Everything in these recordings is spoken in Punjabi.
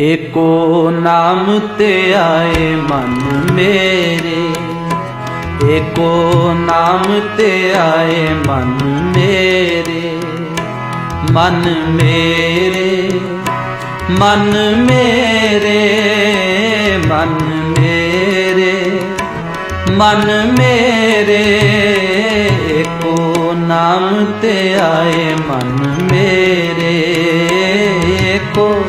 ਏਕੋ ਨਾਮ ਤੇ ਆਏ ਮਨ ਮੇਰੇ। ਏਕੋ ਨਾਮ ਤੇ ਆਏ ਮਨ ਮੇਰੇ। ਮਨ ਮੇਰੇ ਮਨ ਮੇਰੇ ਮਨ ਮੇਰੇ। ਮਨ ਮੇਰੇ, ਏਕੋ ਨਾਮ ਤੇ ਆਏ ਮਨ ਮੇਰੇ। ਏਕੋ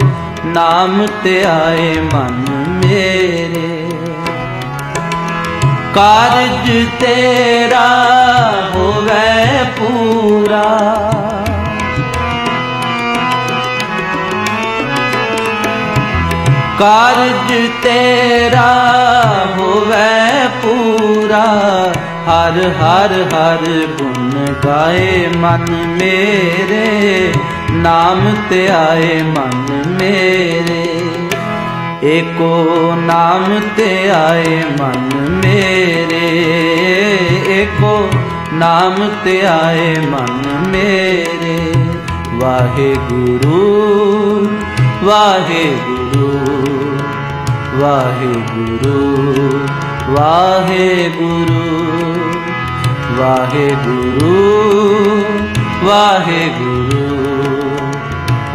ਨਾਮ ਤੇ ਆਏ ਮਨ ਮੇਰੇ। ਕਾਰਜ ਤੇਰਾ ਹੋਵੇ ਪੂਰਾ। ਕਾਰਜ ਤੇਰਾ ਹੋਵੇ ਪੂਰਾ। ਹਰ ਹਰ ਹਰ ਗੁਣ ਗਾਏ ਮਨ ਮੇਰੇ। ਨਾਮ ਤੇ ਆਏ ਮਨ ਮੇਰੇ। ਏਕੋ ਨਾਮ ਤੇ ਆਏ ਮਨ ਮੇਰੇ। ਏਕੋ ਨਾਮ ਤੇ ਆਏ ਮਨ ਮੇਰੇ। ਵਾਹਿਗੁਰੂ ਵਾਹਿਗੁਰੂ ਵਾਹਿਗੁਰੂ ਵਾਹਿਗੁਰੂ ਵਾਹਿਗੁਰੂ ਵਾਹਿਗੁਰੂ।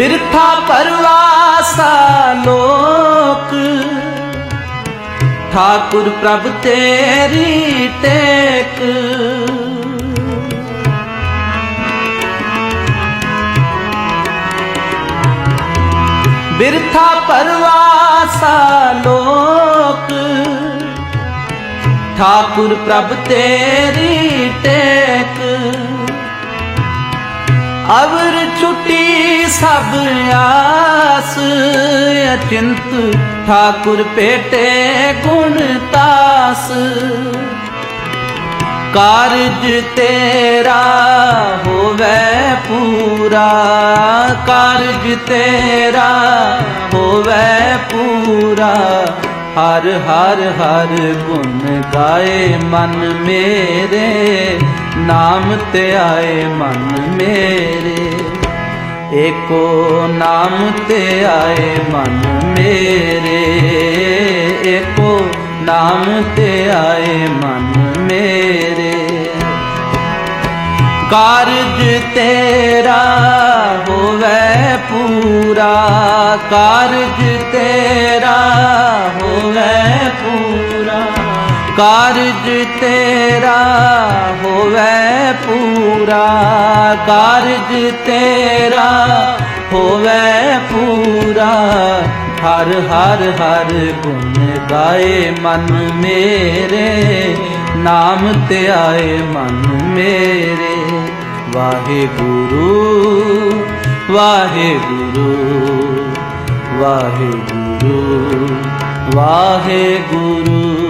ਬਿਰਥਾ ਪਰਵਾਸਾ ਲੋਕ। ਠਾਕੁਰ ਪ੍ਰਭ ਤੇਰੀ ਟੇਕ। ਬਿਰਥਾ ਪਰਵਾਸਾ ਲੋਕ। ਠਾਕੁਰ ਪ੍ਰਭ ਤੇਰੀ ਟੇਕ। ਅਵਰ ਛੁੱਟੀ ਸਭ ਆਸ, ਅਚਿੰਤ ਠਾਕੁਰ ਪੇਟੇ ਗੁਣ ਤਾਸ। ਕਾਰਜ ਤੇਰਾ ਹੋਵੇ ਪੂਰਾ, ਕਾਰਜ ਤੇਰਾ ਹੋਵੇ ਪੂਰਾ। ਹਰ ਹਰ ਹਰ ਗੁਣ ਗਾਏ ਮਨ ਮੇਰੇ ਨਾਮ ਤੇ ਆਏ ਮਨ ਮੇਰੇ। ਏਕੋ ਨਾਮ ਤੇ ਆਏ ਮਨ ਮੇਰੇ। ਏਕੋ ਨਾਮ ਤੇ ਆਏ ਮਨ ਮੇਰੇ। ਕਾਰਜ ਤੇਰਾ ਹੋਵੇ ਪੂਰਾ। ਕਾਰਜ ਤੇਰਾ ਹੋਵੇ ਪੂਰਾ। ਕਾਰਜ ਤੇਰਾ ਹੋਵੇ ਪੂਰਾ ਕਾਰਜ ਤੇਰਾ, ਹੋਵੇ ਪੂਰਾ ਹਰ ਹਰ ਹਰ ਗੁਣ ਗਾਏ ਮਨ ਮੇਰੇ, ਨਾਮ ਤੇ ਆਏ ਮਨ ਮੇਰੇ। ਵਾਹਿਗੁਰੂ ਵਾਹਿਗੁਰੂ ਵਾਹਿਗੁਰੂ ਵਾਹਿਗੁਰੂ।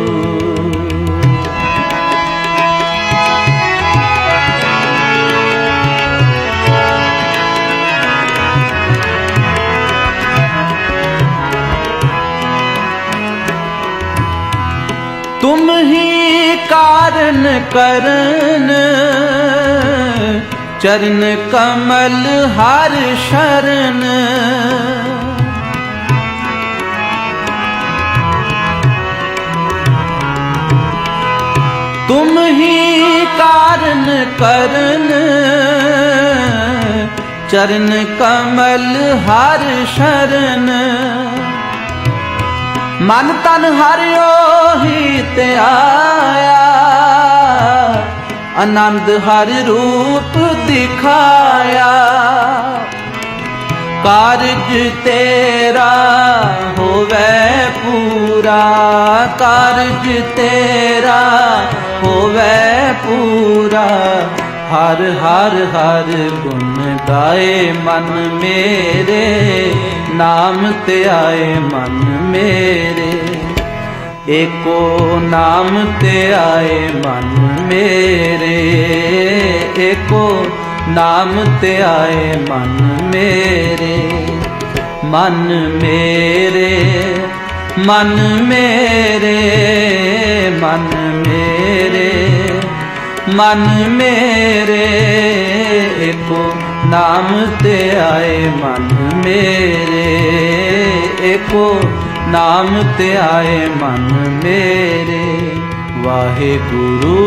ਤੁਮ ਹੀ ਕਾਰਨ ਕਰਨ ਚਰਨ ਕਮਲ ਹਰ ਸ਼ਰਨ ਤੁਮ ਹੀ ਕਾਰਨ ਕਰਨ ਚਰਨ ਕਮਲ ਹਰ ਸ਼ਰਨ ਮਨ ਤਨ ਹਰਿਓ ਹੀ ਤੇ ਆਇਆ। ਆਨੰਦ ਹਰ ਰੂਪ ਦਿਖਾਇਆ। ਕਾਰਜ ਤੇਰਾ ਹੋਵੇ ਪੂਰਾ, ਕਾਰਜ ਤੇਰਾ ਹੋਵੇ ਪੂਰਾ। ਹਰ ਹਰ ਹਰ ਗੁਣ ਗਾਏ ਮਨ ਮੇਰੇ, ਨਾਮ ਤੇ ਆਏ ਮਨ ਮੇਰੇ। ਏਕੋ ਨਾਮ ਤੇ ਆਏ ਮਨ ਮੇਰੇ, ਏਕੋ ਨਾਮ ਤੇ ਆਏ ਮਨ ਮੇਰੇ। ਮਨ ਮੇਰੇ ਮਨ ਮੇਰੇ ਮਨ ਮੇਰੇ। ਮਨ ਮੇਰੇ, ਏਕੋ ਨਾਮ ਤੇ ਆਏ ਮਨ ਮੇਰੇ, ਏਕੋ ਨਾਮ ਤੇ ਆਏ ਮਨ ਮੇਰੇ। ਵਾਹਿਗੁਰੂ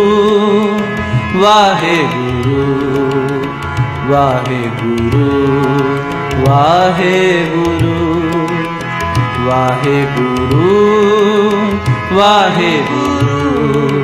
ਵਾਹਿਗੁਰੂ ਵਾਹਿਗੁਰੂ ਵਾਹਿਗੁਰੂ ਵਾਹਿਗੁਰੂ ਵਾਹਿਗੁਰੂ।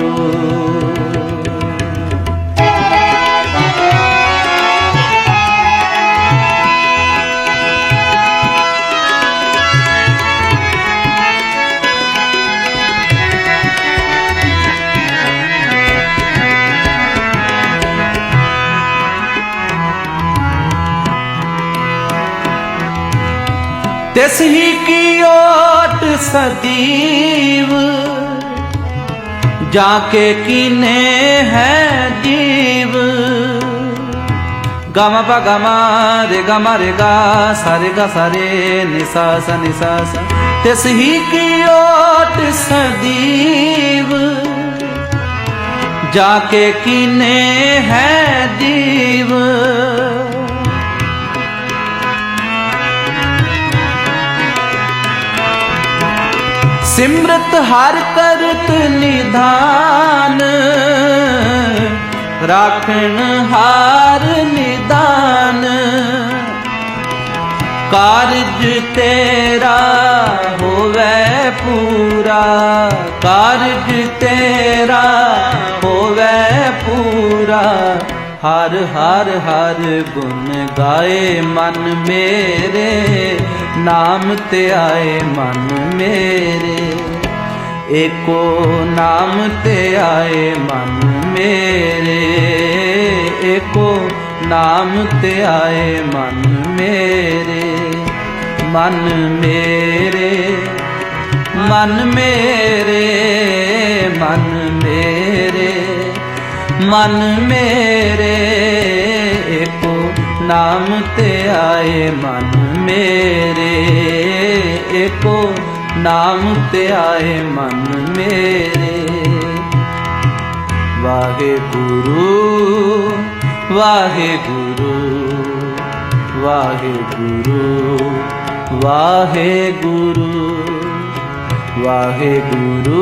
ਤਿਸ ਹੀ ਕੀ ਓਟ ਸਦੀਵ? ਜਾ ਕੇ ਕੀਨੇ ਹੈ ਜੀਵ? ਗਮ ਪ ਗਮ ਰੇ ਗਮ ਰੇ ਗਾ, ਸਾਰੇ ਗਾ ਸਾਰੇ ਨਿਸਾ ਸ ਨਿਸਾ ਸ। ਤਿਸ ਹੀ ਕੀ ਓਟ ਸਦੀਵ? ਜਾ ਕੇ ਕੀਨੇ ਹੈ ਜੀਵ? ਸਿਮਰਤ ਹਰ ਕਰਤ ਨਿਧਾਨ ਰਾਖਣ ਹਾਰ ਨਿਦਾਨ। ਕਾਰਜ ਤੇਰਾ ਹੋਵੇ ਪੂਰਾ ਕਾਰਜ ਤੇਰਾ ਹਰ ਹਰ ਹਰ ਗੁਣ ਗਾਏ ਮਨ ਮੇਰੇ, ਨਾਮ ਤੇ ਆਏ ਮਨ ਮੇਰੇ। ਏਕੋ ਨਾਮ ਤੇ ਆਏ ਮਨ ਮੇਰੇ, ਏਕੋ ਨਾਮ ਤੇ ਆਏ ਮਨ ਮੇਰੇ। ਮਨ ਮੇਰੇ ਮਨ ਮੇਰੇ ਮਨ ਮੇਰੇ। ਮਨ ਮੇਰੇ ਏਕੋ ਨਾਮ ਤੇ ਆਏ। ਮਨ ਮੇਰੇ ਕੋ ਨਾਮ ਤੇ ਆਏ। ਮਨ ਮੇਰੇ ਵਾਹਿਗੁਰੂ ਵਾਹਿਗੁਰੂ ਵਾਹਿਗੁਰੂ ਵਾਹਿਗੁਰੂ ਵਾਹਿਗੁਰੂ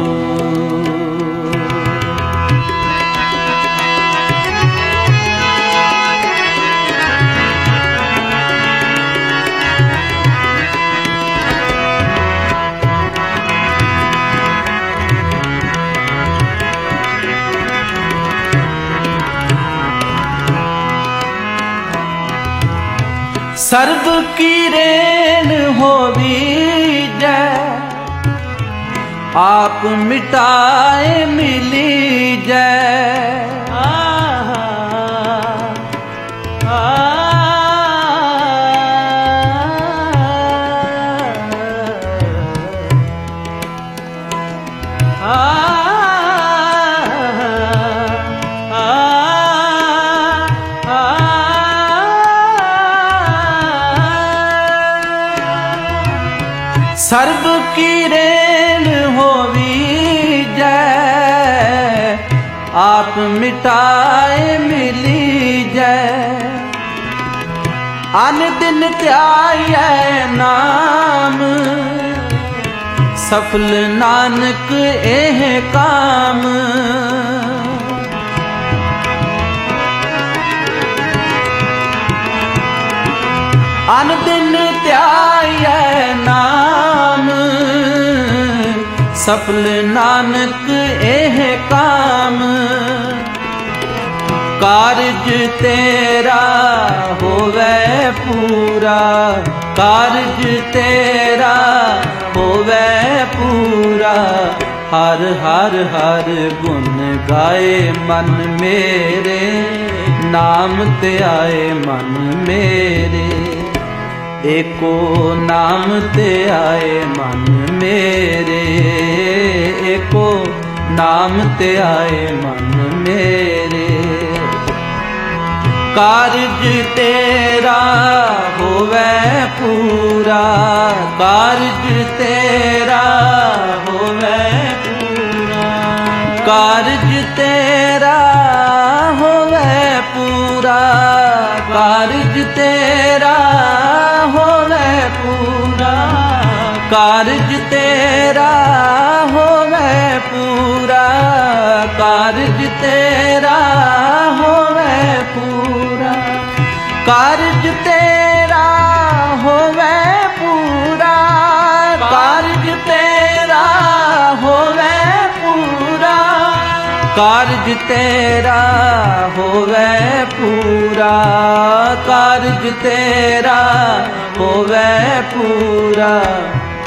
ਸਰਬ ਕੀ ਰੇਣ ਹੋਵੀ ਜੈ। ਆਪ ਮਿਟਾਏ ਮਿਲੀ ਜੈ। ਸਰਬ ਕੀ ਰੇਣ ਹੋਵੀ ਜੈ। ਆਪ ਮਿਟਾਏ ਮਿਲੀ ਜੈ। ਅਨ ਦਿਨ ਧਿਆਇਐ ਨਾਮ। ਸਫਲ ਨਾਨਕ ਇਹ ਕਾਮ। ਅਨ ਦਿਨ ਧਿਆਇਐ ਨਾਮ। ਸਫਲ ਨਾਨਕ ਇਹ ਕਾਮ। ਕਾਰਜ ਤੇਰਾ ਹੋਵੇ ਪੂਰਾ। ਕਾਰਜ ਤੇਰਾ ਹੋਵੇ ਪੂਰਾ। ਹਰ ਹਰ ਹਰ ਗੁਣ ਗਾਏ ਮਨ ਮੇਰੇ। ਨਾਮ ਤੇ ਆਏ ਮਨ ਮੇਰੇ। ਏਕੋ ਨਾਮ ਤੇ ਆਏ ਮਨ ਮੇਰੇ ਏਕੋ ਨਾਮ ਤੇ ਆਏ ਮਨ ਮੇਰੇ। ਕਾਰਜ ਤੇਰਾ ਹੋਵੇ ਪੂਰਾ, ਕਾਰਜ ਤੇਰਾ ਹੋਵੇ ਪੂਰਾ। ਕਾਰਜ ਤੇਰਾ ਹੋਵੇ ਪੂਰਾ, ਕਾਰਜ ਤੇਰਾ ਕਾਰਜ ਤੇਰਾ ਹੋਵੇ, ਪੂਰਾ ਕਾਰਜ ਤੇਰਾ ਹੋਵੇ, ਪੂਰਾ ਕਾਰਜ ਤੇਰਾ ਹੋਵੇ, ਪੂਰਾ ਕਾਰਜ ਤੇਰਾ ਹੋਵੇ, ਪੂਰਾ ਕਾਰਜ ਤੇਰਾ ਹੋਵੇ, ਪੂਰਾ ਕਾਰਜ ਤੇਰਾ ਹੋਵੇ, ਪੂਰਾ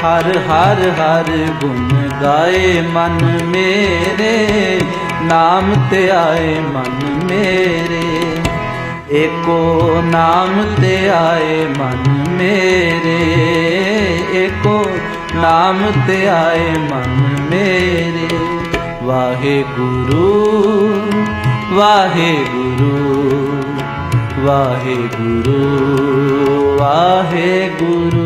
ਹਰ ਹਰ ਹਰ ਗੁਣ ਗਾਏ ਮਨ ਮੇਰੇ, ਨਾਮ ਤੇ ਆਏ ਮਨ ਮੇਰੇ। ਏਕੋ ਨਾਮ ਤੇ ਆਏ ਮਨ ਮੇਰੇ, ਏਕੋ ਨਾਮ ਤੇ ਆਏ ਮਨ ਮੇਰੇ। ਵਾਹਿਗੁਰੂ ਵਾਹਿਗੁਰੂ ਵਾਹਿਗੁਰੂ ਵਾਹਿਗੁਰੂ।